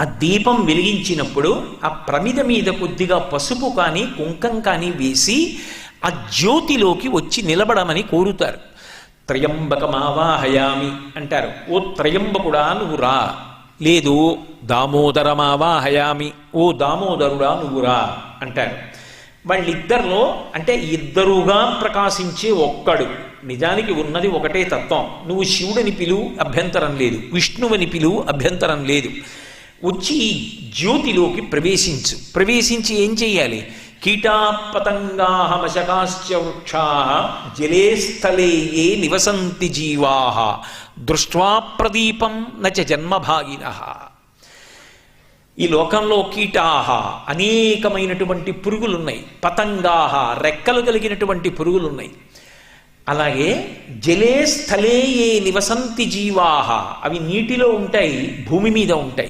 ఆ దీపం వెలిగించినప్పుడు ఆ ప్రమిద మీద కొద్దిగా పసుపు కానీ కుంకం కానీ వేసి ఆ జ్యోతిలోకి వచ్చి నిలబడమని కోరుతారు. త్రయంబకమావాహయామి అంటారు. ఓ త్రయంబకుడా నువ్వు రా. లేదు దామోదరమావాహయామి. ఓ దామోదరుడా నువ్వు రా అంటారు. వాళ్ళిద్దరిలో అంటే ఇద్దరుగా ప్రకాశించే ఒక్కడు. నిజానికి ఉన్నది ఒకటే తత్వం. నువ్వు శివుడని పిలువు అభ్యంతరం లేదు. విష్ణువని పిలువు అభ్యంతరం లేదు. వచ్చి ఈ జ్యోతిలోకి ప్రవేశించు. ప్రవేశించి ఏం చెయ్యాలి? కీటాపతంగా మశకాశ్చ వృక్షా జలే స్థలే ఏ నివసంతి జీవా దృష్ట్వా ప్రదీపం నచ జన్మభాగిన ఈ లోకంలో కీటాహ అనేకమైనటువంటి పురుగులున్నాయి. పతంగాహ రెక్కలు కలిగినటువంటి పురుగులున్నాయి. అలాగే జలే స్థలే ఏ నివసంతి జీవాహ అవి నీటిలో ఉంటాయి భూమి మీద ఉంటాయి.